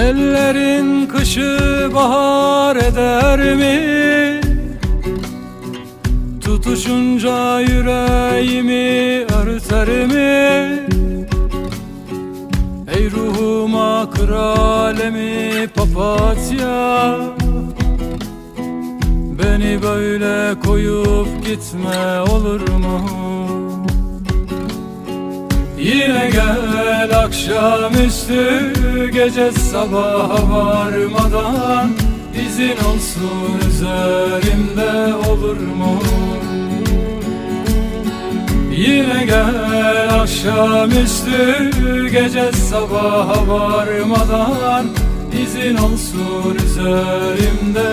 Ellerin kışı bahar eder mi? Tutuşunca yüreğimi örter mi? Ey ruhuma kralemi papatya Beni böyle koyup gitme olur mu? Yine gel akşamüstü gece sabaha varmadan izin olsun üzerimde olur mu? Yine gel akşamüstü gece sabaha varmadan izin olsun üzerimde?